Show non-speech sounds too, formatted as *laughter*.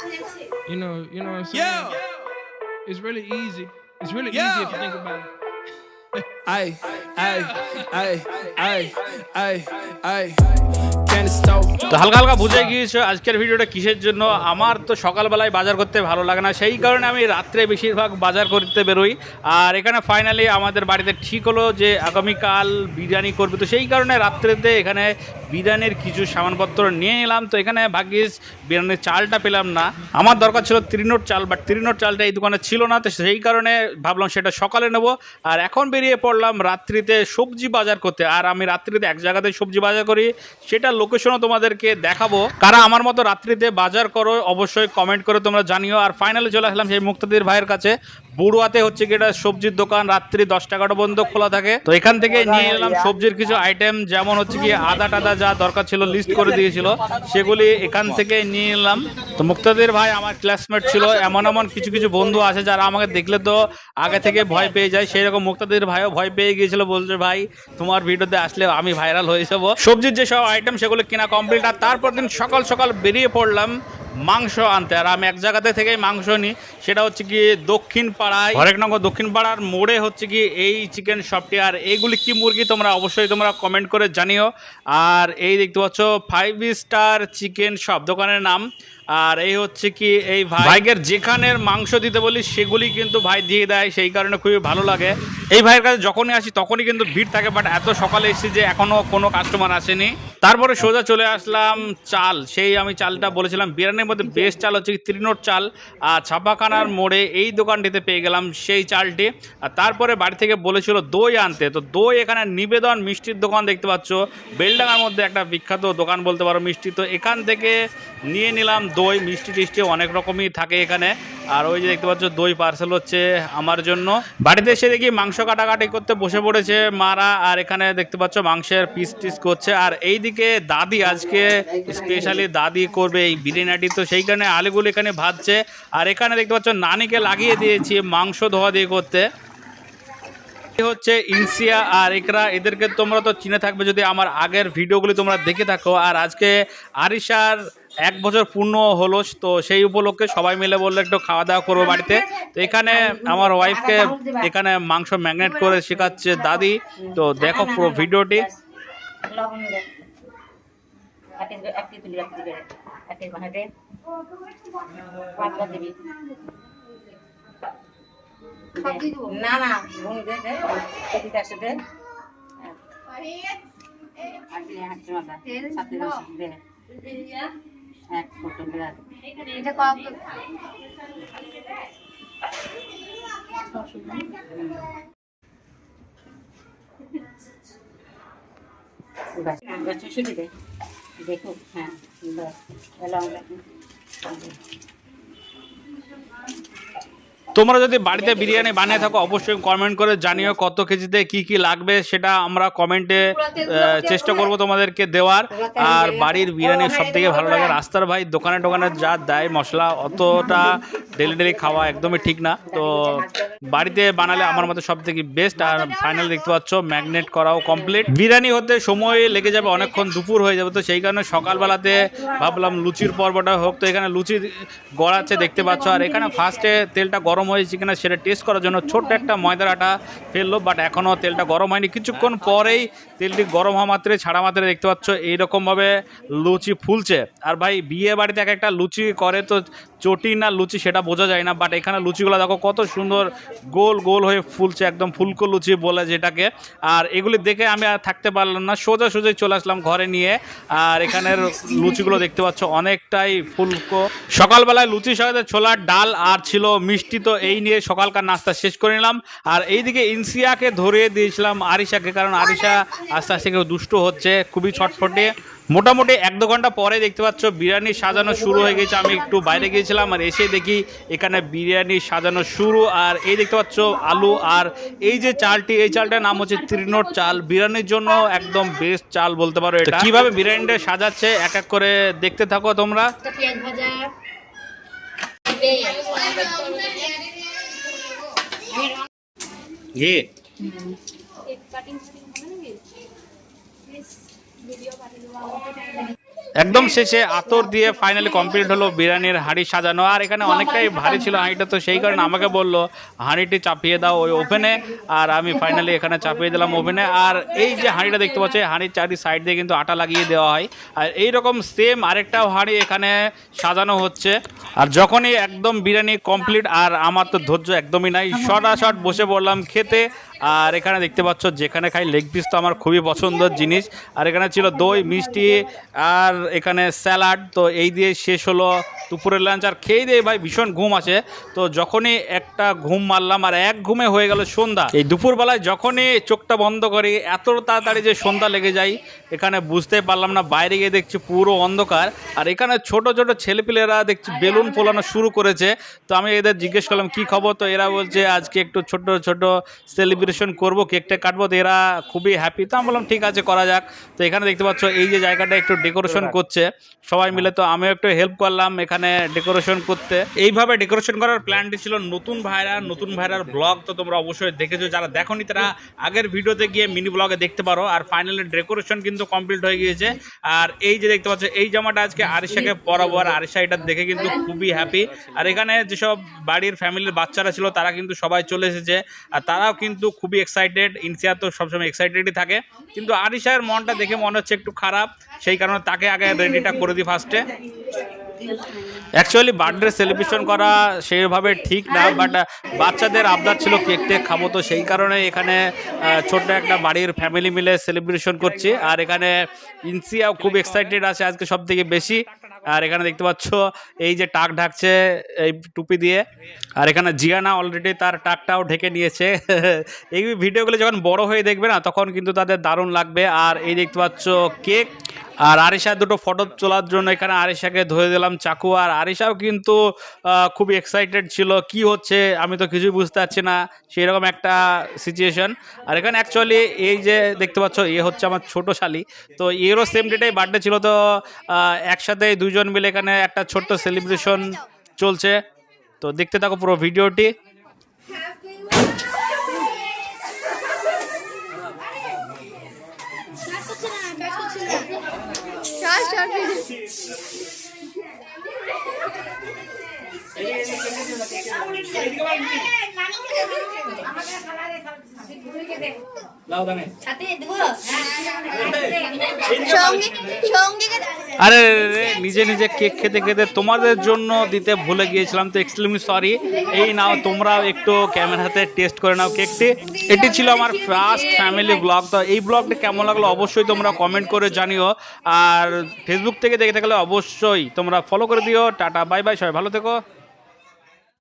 You know, you know what I'm saying? It's really easy. It's really easy if you think about it. Ay, ay, ay, ay, ay, ay. তো হালকা হালকা বুঝে গিয়েছো আজকের ভিডিওটা কিসের জন্য আমার তো সকালবেলায় বাজার করতে ভালো লাগে না সেই কারণে আমি রাত্রে বেশিরভাগ বাজার করতে বেরোই আর এখানে ফাইনালি আমাদের বাড়িতে ঠিক হলো যে আগামীকাল বিরিয়ানি করবে তো সেই কারণে রাত্রেতে এখানে বিরিয়ানির কিছু সামানপত্র নিয়ে নিলাম তো এখানে ভাগ্যিস বিরিয়ানির চালটা পেলাম না। আমার দরকার ছিল ত্রিনোট চাল বাট ত্রিনোট চালটা এই দোকানে ছিল না। তো সেই কারণে ভাবলাম সেটা সকালে নেব। আর এখন বেরিয়ে পড়লাম রাত্রিতে সবজি বাজার করতে। আর আমি রাত্রিতে এক জায়গাতে সবজি বাজার করি। সেটা লোকেশনও তোমাদেরকে দেখাবো। কারা আমার মতো রাত্রিতে বাজার করো, অবশ্যই কমেন্ট করে তোমরা জানিও। আর ফাইনালি চলে আসলাম সেই মুক্তাদির ভাইয়ের কাছে। বড়ুয়াতে হচ্ছে কি এটা সবজির দোকান রাত্রি দশটা এগারোটা পর্যন্ত খোলা থাকে। তো এখান থেকে নিয়ে এলাম সবজির কিছু আইটেম যেমন হচ্ছে কি আদা টাদা যা দরকার ছিল লিস্ট করে দিয়েছিল সেগুলি এখান থেকে নিয়ে এলাম। তো মুক্তাদির ভাই আমার ক্লাসমেট ছিল এমন এমন কিছু কিছু বন্ধু আছে যারা আমাকে দেখলে তো আগে থেকে ভয় পেয়ে যায়। সেই রকম মুক্তাদির ভাইও ভয় পেয়ে গিয়েছিল বলছে ভাই তোমার ভিডিওতে আসলে আমি ভাইরাল হয়ে যাব। সবজির যেসব আইটেম সেগুলো কেনা কমপ্লিট আর তারপর দিন সকাল সকাল বেরিয়ে পড়লাম। মাংস আনতে। আর আমি এক জায়গাতে থেকেই মাংস নিই, সেটা হচ্ছে কি দক্ষিণ পাড়ায়। হরেকনগর দক্ষিণ পাড়ার মোড়ে হচ্ছে কি এই চিকেন শপটি আর এইগুলি কি মুরগি তোমরা অবশ্যই তোমরা কমেন্ট করে জানিও। আর এই দেখতে পাচ্ছ ফাইভ স্টার চিকেন শপ দোকানের নাম আর এই হচ্ছে কি, এই ভাই ভাইকের যেখানের মাংস দিতে বলি, সেগুলি কিন্তু ভাই দিয়ে দেয়, সেই কারণে খুবই ভালো লাগে। এই ভাইয়ের কাছে যখনই আসি, তখনই কিন্তু ভিড় থাকে বাট এত সকালে এসেছি যে এখনও কোনো কাস্টমার আসেনি। তারপরে সোজা চলে আসলাম চাল। সেই আমি চালটা বলেছিলাম, বিরিয়ানির মধ্যে বেস্ট চাল হচ্ছে ত্রিনোট চাল, আর ছাপাখানার মোড়ে এই দোকানটিতে পেয়ে গেলাম সেই চালটি। আর তারপরে বাড়ি থেকে বলেছিল দই আনতে। তো দই এখানে নিবেদন মিষ্টির দোকান দেখতে পাচ্ছ। বেলডাঙার মধ্যে একটা বিখ্যাত দোকান বলতে পারো মিষ্টি। তো এখান থেকে নিয়ে নিলাম দই, মিষ্টি টিষ্টি অনেক রকমই থাকে এখানে। আর ওই যে দেখতে পাচ্ছ, দই পার্সেল হচ্ছে আমার জন্য। বাড়িতে এসে দেখি মাংস কাটাকাটি করতে বসে পড়েছে মারা, আর এখানে দেখতে পাচ্ছ মাংসের পিস টিস করছে। আর এইদিকে দাদি আজকে স্পেশালি দাদি করবে এই বিরিয়ানিটি, তো সেই কারণে আলুগুলো এখানে ভাজছে। আর এখানে দেখতে পাচ্ছ, নানিকে লাগিয়ে দিয়েছি মাংস ধোয়া দিয়ে করতে। হচ্ছে ইনসিয়া আর একরা এদেরকে তোমরা তো চিনে থাকবে যদি আমার আগের ভিডিওগুলি তোমরা দেখে থাকো। আর আজকে আরিশার এক বছর পূর্ণ হলো তো সেই উপলক্ষে সবাই মিলে বলল একটু খাওয়া দাওয়া করব বাড়িতে। তো এখানে আমার ওয়াইফকে এখানে মাংস ম্যাগনেট করে শেখাচ্ছে দাদি। তো দেখো পুরো ভিডিওটি। না না দে। এক ফটো দে এটা কত দেখো হ্যাঁ লবণ তোমরা যদি বাড়িতে বিরিয়ানি বানিয়ে থাকো, অবশ্যই কমেন্ট করে জানিও কত কেজিতে কি কি লাগবে, সেটা আমরা কমেন্টে চেষ্টা করব তোমাদেরকে দেওয়ার। আর বাড়ির বিরিয়ানি সব থেকে ভালো লাগে। রাস্তার ভাই দোকানে টোকানে যা দেয় মশলা, অতটা ডেলি ডেলি খাওয়া একদমই ঠিক না। তো বাড়িতে বানালে আমার মতে সব থেকে বেস্ট আর ফাইনাল দেখতে পাচ্ছ ম্যাগনেট করাও কমপ্লিট বিরিয়ানি হতে সময় লেগে যাবে, অনেকক্ষণ দুপুর হয়ে যাবে। তো সেই কারণে সকালবেলাতে ভাবলাম লুচির পর্বটা হোক। তো এখানে লুচি গড়াচ্ছে দেখতে পাচ্ছ। আর এখানে ফার্স্টে তেলটা গরম হয়েছে কিনা সেটা টেস্ট করার জন্য ছোট্ট একটা ময়দার আটা ফেলল বাট এখনও তেলটা গরম হয়নি। কিছুক্ষণ পরেই তেলটি গরম হওয়া মাত্রে ছাড়া মাত্রে দেখতে পাচ্ছ, এইরকমভাবে লুচি ফুলছে। আর ভাই, বিয়ে বাড়িতে এক একটা লুচি করে তো চটি না লুচি সেটা বোঝা যায় না বাট এখানে লুচিগুলো দেখো কত সুন্দর গোল গোল হয়ে ফুলছে, একদম ফুলকো লুচি বলে যেটাকে। আর এগুলি দেখে আমি আর থাকতে পারলাম না, সোজা সোজাই চলে আসলাম ঘরে নিয়ে। আর এখানের লুচিগুলো দেখতে পাচ্ছ, অনেকটাই ফুলকো। সকালবেলায় লুচির সাথে ছোলার ডাল আর ছিল মিষ্টি, তো এই নিয়ে সকালকার নাস্তা শেষ করে নিলাম। আর এইদিকে ইনসিয়াকে ধরিয়ে দিয়েছিলাম আরিশাকে কারণ আরিশা আস্তে আস্তে কেউ দুষ্ট হচ্ছে খুবই ছটফটে। মোটামুটি এক দু ঘণ্টা পরে দেখতে পাচ্ছ বিরিয়ানি সাজানো শুরু হয়ে গেছে। আমি একটু বাইরে গিয়েছিলাম আর এসে দেখি এখানে বিরিয়ানি সাজানো শুরু। আর এই দেখতে পাচ্ছ আলু আর এই যে চালটি এই চালটার নাম হচ্ছে ত্রিনোট চাল। বিরিয়ানির জন্য একদম বেস্ট চাল বলতে পারো এটা। কীভাবে বিরিয়ানিটা সাজাচ্ছে? এক এক করে দেখতে থাকো তোমরা। ये वीडियो একদম শেষে আতর দিয়ে ফাইনালি কমপ্লিট হলো বিরিয়ানির হাঁড়ি সাজানো। আর এখানে অনেকটাই ভারী ছিল হাঁড়িটা তো সেই কারণে আমাকে বলল হাঁড়িটি চাপিয়ে দাও ওই ওভেনে আর আমি ফাইনালি এখানে চাপিয়ে দিলাম ওভেনে আর এই যে হাঁড়িটা দেখতে পাচ্ছি হাঁড়ির চারি সাইড দিয়ে কিন্তু আটা লাগিয়ে দেওয়া হয়। আর এই রকম সেম আরেকটাও হাঁড়ি এখানে সাজানো হচ্ছে। আর যখনই একদম বিরিয়ানি কমপ্লিট আর আমার তো ধৈর্য একদমই নাই শর্ট বসে পড়লাম খেতে। আর এখানে দেখতে পাচ্ছ যেখানে খাই লেগ পিস তো আমার খুবই পছন্দের জিনিস। আর এখানে ছিল দই মিষ্টি আর এখানে স্যালাড, তো এই দিয়ে শেষ হলো দুপুরের লাঞ্চ আর খেয়ে দিয়ে ভাই ভীষণ ঘুম আছে তো যখনই একটা ঘুম মারলাম আর এক ঘুমে হয়ে গেল সন্ধ্যা, এই দুপুরবেলায় যখনই চোখটা বন্ধ করি, এত তাড়াতাড়ি যে সন্ধ্যা লেগে যায়, এখানে বুঝতে পারলাম না, বাইরে গিয়ে দেখছি পুরো অন্ধকার। আর এখানে ছোট ছোট ছেলেপিলেরা দেখছি বেলুন ফোলানো শুরু করেছে। তো আমি এদের জিজ্ঞেস করলাম, কি খবর? তো এরা বলছে, আজকে একটু ছোট ছোট সেলিব্রেশন করব কেকটা কাটবো। তো এরা খুবই হ্যাপি তো আমি বললাম, ঠিক আছে, করা যাক। তো এখানে দেখতে পাচ্ছ, এই যে জায়গাটা একটু ডেকোরেশন করছে। সবাই মিলে তো আমিও একটু হেল্প করলাম এখানে ডেকোরেশন করতে। এইভাবে ডেকোরেশন করার প্ল্যানটি ছিল নতুন ভাইরা নতুন ভাইরার ব্লগ তো তোমরা অবশ্যই দেখেছ। যারা দেখোনি তারা আগের ভিডিওতে গিয়ে মিনি ব্লগে দেখতে পারো। আর ফাইনালি ডেকোরেশন কিন্তু কমপ্লিট হয়ে গিয়েছে। আর এই যে দেখতে পাচ্ছ এই জামাটা আজকে আরিশাকে পরাবো। আর আরিশা এটা দেখে কিন্তু খুবই হ্যাপি আর এখানে যেসব বাড়ির ফ্যামিলির বাচ্চারা ছিল তারা কিন্তু সবাই চলে এসেছে। আর তারাও কিন্তু খুবই এক্সাইটেড ইনসিয়ার তো সবসময় এক্সাইটেডই থাকে। কিন্তু আরিশার মনটা দেখে মনে হচ্ছে একটু খারাপ। সেই কারণে তাকে আগে রেডিটা করে দিই ফার্স্টে অ্যাকচুয়ালি বার্থডে সেলিব্রেশন করা সেইভাবে ঠিক না বাট বাচ্চাদের আবদার ছিল কেক টেক খাব, তো সেই কারণে এখানে ছোট্ট একটা বাড়ির ফ্যামিলি মিলে সেলিব্রেশন করছি। আর এখানে ইনসিয়াও খুব এক্সাইটেড আছে, আজকে সব থেকে বেশি। আর এখানে দেখতে পাচ্ছ এই যে টাক ঢাকছে এই টুপি দিয়ে। আর এখানে জিয়ানা অলরেডি তার টাকটাও ঢেকে নিয়েছে। *laughs* এই ভিডিওগুলো যখন বড় হয়ে দেখবে না, তখন কিন্তু তাদের দারুণ লাগবে। আর এই দেখতে পাচ্ছ কেক। আর আরিশা দুটো ফটো তোলার জন্য এখানে আরিশাকে ধরে দিলাম চাকু। আর আরিশাও কিন্তু খুবই এক্সাইটেড ছিল। কি হচ্ছে আমি তো কিছুই বুঝতে পারছি না। সেই রকম একটা সিচুয়েশন আর এখানে অ্যাকচুয়ালি এই যে দেখতে পাচ্ছ, এ হচ্ছে আমার ছোট শালি। তো এরও সেম ডেটেই বার্থডে ছিল তো একসাথে দুজন মিলে এখানে একটা ছোট্ট সেলিব্রেশন চলছে। তো দেখতে থাকো পুরো ভিডিওটি। সঙ্গে সঙ্গে আরে নিজে নিজে কেক খেতে খেতে তোমাদের জন্য দিতে ভুলে গিয়েছিলাম, তো এক্সট্রিমলি সরি এই নাও তোমরাও একটু ক্যামেরাতে টেস্ট করে নাও কেকটি এটি ছিল আমার ফার্স্ট ফ্যামিলি ব্লগ তো এই ব্লগটি কেমন লাগল অবশ্যই তোমরা কমেন্ট করে জানিও। আর ফেসবুক থেকে দেখে থাকলে অবশ্যই তোমরা ফলো করে দিও। টাটা বাই বাই সবাই ভালো থেকো।